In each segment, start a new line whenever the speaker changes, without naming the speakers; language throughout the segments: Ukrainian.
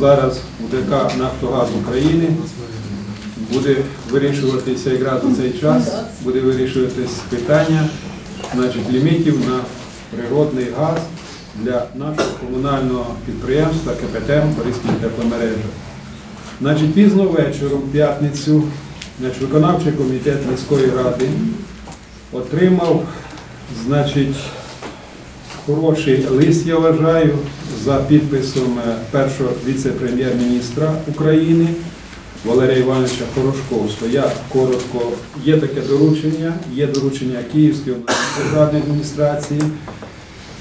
зараз у ДК Нафтогаз України буде вирішуватися якраз у цей час, буде вирішуватись питання значить, лімітів на природний газ для нашого комунального підприємства КПТ Бориспіль тепломережа. Значить, пізно вечором, в п'ятницю, значить, виконавчий комітет міської ради отримав значить, хороший лист, я вважаю, за підписом е, першого віце-прем'єр-міністра України Валерія Івановича Порошковського. Я коротко, є таке доручення, є доручення Київської обласної адміністрації,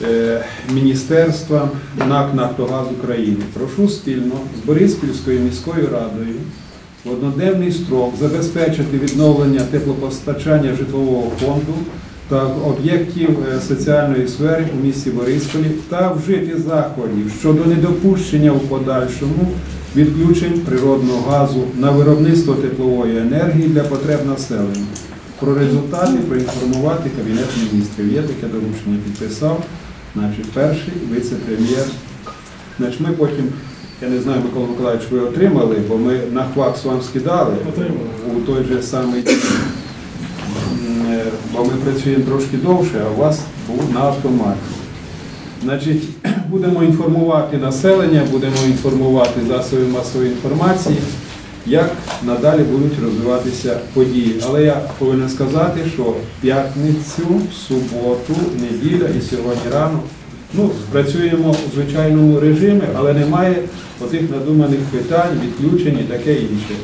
е, міністерствам НАК «Нафтогаз України. Прошу спільно з Бориспільською міською радою в одноденний строк забезпечити відновлення теплопостачання житлового фонду та об'єктів е, соціальної сфери у місті Борисполі та вжити заходів щодо недопущення у подальшому відключень природного газу на виробництво теплової енергії для потреб населення. Про результати проінформувати Кабінет міністрів. Є таке доручення, підписав, значить, перший віце-прем'єр. Значить, ми потім, я не знаю, Микола Миколаївич, ви отримали, бо ми на хвакс вам скидали у той же самий день. М, е, бо ми працюємо трошки довше, а у вас на автоматі. Значить, будемо інформувати населення, будемо інформувати засоби масової інформації, як надалі будуть розвиватися події. Але я повинен сказати, що п'ятницю, суботу, неділя і сьогодні рано ну, працюємо у звичайному режимі, але немає отих надуманих питань, відключень і таке інше.